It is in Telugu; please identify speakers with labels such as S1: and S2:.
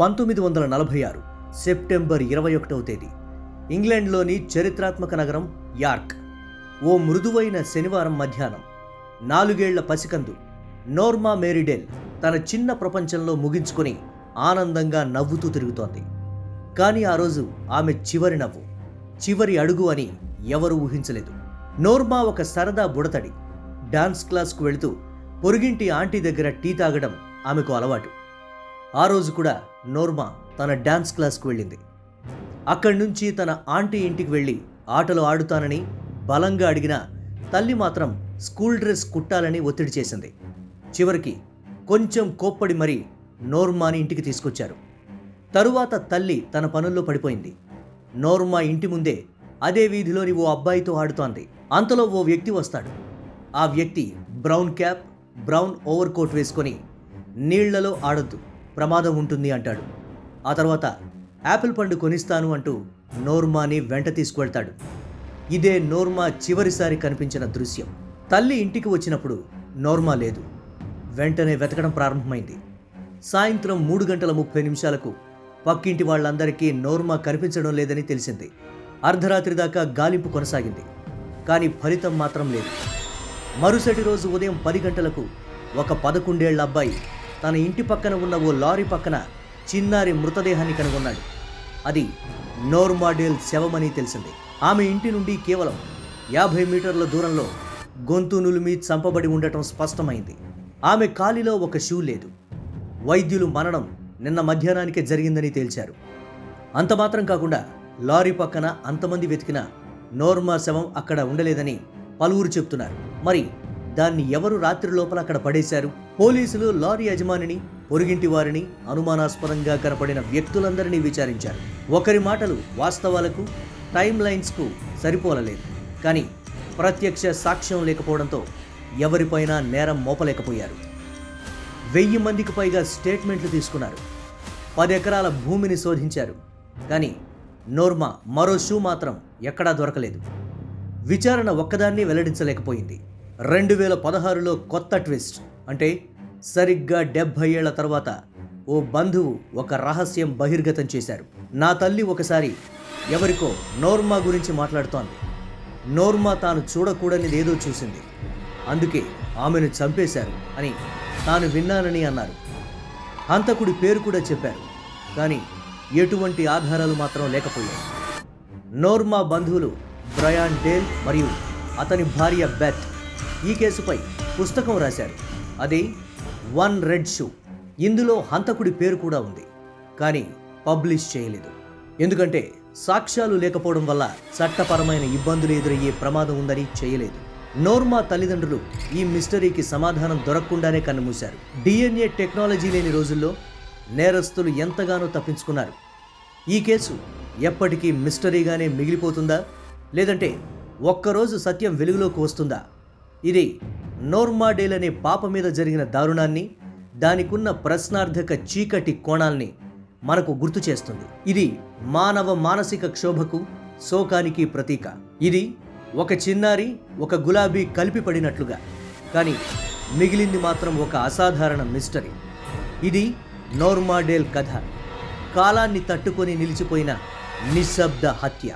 S1: పంతొమ్మిది వందల నలభై ఆరు సెప్టెంబర్ ఇరవై ఒకటవ తేదీ. ఇంగ్లాండ్లోని చరిత్రాత్మక నగరం యార్క్. ఓ మృదువైన శనివారం మధ్యాహ్నం నాలుగేళ్ళ పసికందు నోర్మా మేరిడెల్ తన చిన్న ప్రపంచంలో ముగించుకొని ఆనందంగా నవ్వుతూ తిరుగుతోంది. కానీ ఆ రోజు ఆమె చివరి నవ్వు చివరి అడుగు అని ఎవరూ ఊహించలేదు. నోర్మా ఒక సరదా బుడతడి. డాన్స్ క్లాస్కు వెళుతూ పొరుగింటి ఆంటీ దగ్గర టీ తాగడం ఆమెకు అలవాటు. ఆ రోజు కూడా నోర్మా తన డ్యాన్స్ క్లాస్కు వెళ్ళింది. అక్కడి నుంచి తన ఆంటీ ఇంటికి వెళ్ళి ఆటలు ఆడుతానని బలంగా అడిగిన తల్లి మాత్రం స్కూల్ డ్రెస్ కుట్టాలని ఒత్తిడి చేసింది. చివరికి కొంచెం కోప్పడి మరీ నోర్మాని ఇంటికి తీసుకొచ్చారు. తరువాత తల్లి తన పనుల్లో పడిపోయింది. నోర్మా ఇంటి ముందే అదే వీధిలోని ఓ అబ్బాయితో ఆడుతోంది. అంతలో ఓ వ్యక్తి వస్తాడు. ఆ వ్యక్తి brown cap brown overcoat వేసుకొని నీళ్ళలో ఆడొద్దు. ప్రమాదం ఉంటుంది అంటాడు. ఆ తర్వాత యాపిల్ పండు కొనిస్తాను అంటూ నోర్మాని వెంట తీసుకువెళ్తాడు. ఇదే నోర్మా చివరిసారి కనిపించిన దృశ్యం. తల్లి ఇంటికి వచ్చినప్పుడు నోర్మా లేదు. వెంటనే వెతకడం ప్రారంభమైంది. సాయంత్రం మూడు గంటల ముప్పై నిమిషాలకు పక్కింటి వాళ్ళందరికీ నోర్మా కనిపించడం లేదని తెలిసింది. అర్ధరాత్రి దాకా గాలింపు కొనసాగింది. కానీ ఫలితం మాత్రం లేదు. మరుసటి రోజు ఉదయం పది గంటలకు ఒక పదకొండేళ్ళ అబ్బాయి తన ఇంటి పక్కన ఉన్న ఓ లారీ పక్కన చిన్నారి మృతదేహాన్ని కనుగొన్నాడు. అది నోర్మాడేల్ శవమని తెలిసింది. ఆమె ఇంటి నుండి కేవలం యాభై మీటర్ల దూరంలో గొంతు నులిమి చంపబడి ఉండటం స్పష్టమైంది. ఆమె కాలిలో ఒక షూ లేదు. వైద్యులు మరణం నిన్న మధ్యాహ్నానికే జరిగిందని తేల్చారు. అంత మాత్రం కాకుండా లారీ పక్కన అంతమంది వెతికిన నోర్మా శవం అక్కడ ఉండలేదని పలువురు చెప్తున్నారు. మరి దాన్ని ఎవరు రాత్రి లోపల అక్కడ పడేశారు? పోలీసులు లారీ యజమానిని పొరుగింటి వారిని అనుమానాస్పదంగా కనపడిన వ్యక్తులందరినీ విచారించారు. ఒకరి మాటలు వాస్తవాలకు టైం లైన్స్కు సరిపోలలేదు. కానీ ప్రత్యక్ష సాక్ష్యం లేకపోవడంతో ఎవరిపైనా నేరం మోపలేకపోయారు. వెయ్యి మందికి పైగా స్టేట్మెంట్లు తీసుకున్నారు. పది ఎకరాల భూమిని శోధించారు. కానీ నోర్మా మరో షూ మాత్రం ఎక్కడా దొరకలేదు. విచారణ ఒక్కదాన్ని వెల్లడించలేకపోయింది. రెండు వేల పదహారులో కొత్త ట్విస్ట్. అంటే సరిగ్గా డెబ్భై ఏళ్ళ తర్వాత ఓ బంధువు ఒక రహస్యం బహిర్గతం చేశారు. నా తల్లి ఒకసారి ఎవరికో నోర్మా గురించి మాట్లాడుతోంది. నోర్మా తాను చూడకూడనిది ఏదో చూసింది. అందుకే ఆమెను చంపేశారు అని తాను విన్నానని అన్నారు. హంతకుడి పేరు కూడా చెప్పారు. కానీ ఎటువంటి ఆధారాలు మాత్రం లేకపోయాయి. నోర్మా బంధువులు బ్రయాన్ డేల్ మరియు అతని భార్య బెత్ ఈ కేసుపై పుస్తకం రాశారు. అది వన్ రెడ్ షూ. ఇందులో హంతకుడి పేరు కూడా ఉంది కానీ పబ్లిష్ చేయలేదు. ఎందుకంటే సాక్ష్యాలు లేకపోవడం వల్ల చట్టపరమైన ఇబ్బందులు ఎదురయ్యే ప్రమాదం ఉందని చేయలేదు. నోర్మా తల్లిదండ్రులు ఈ మిస్టరీకి సమాధానం దొరకకుండానే కన్నుమూశారు. డిఎన్ఏ టెక్నాలజీ లేని రోజుల్లో నేరస్తులు ఎంతగానో తప్పించుకున్నారు. ఈ కేసు ఎప్పటికీ మిస్టరీగానే మిగిలిపోతుందా? లేదంటే ఒక్కరోజు సత్యం వెలుగులోకి వస్తుందా? ఇది నోర్మాడేల్ అనే పాప మీద జరిగిన దారుణాన్ని దానికున్న ప్రశ్నార్థక చీకటి కోణాల్ని మనకు గుర్తు చేస్తుంది. ఇది మానవ మానసిక క్షోభకు శోకానికి ప్రతీక. ఇది ఒక చిన్నారి ఒక గులాబీ కలిపి పడినట్లుగా. కానీ మిగిలింది మాత్రం ఒక అసాధారణ మిస్టరీ. ఇది నోర్మాడేల్ కథ. కాలాన్ని తట్టుకొని నిలిచిపోయిన నిశ్శబ్ద హత్య.